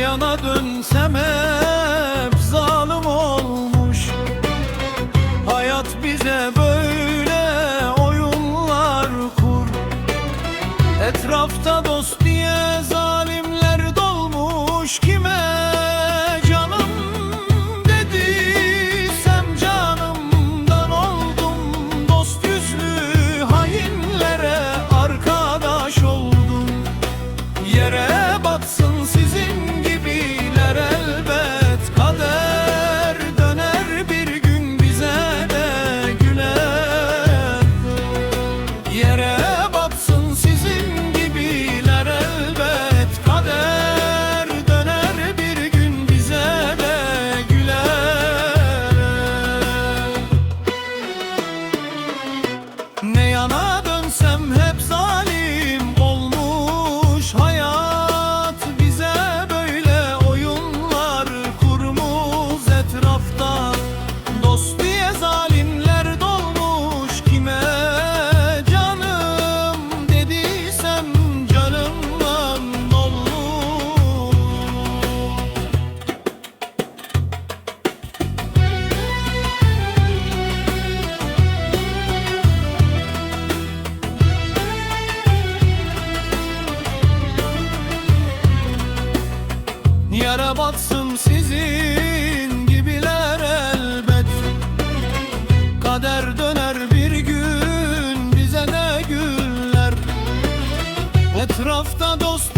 yana dönsem hep zalim olmuş. Hayat bize böyle oyunlar kur. Etrafta dost diye llamar. Yara batsın sizin gibiler elbet. Kader döner bir gün bize de güller. Etrafta dost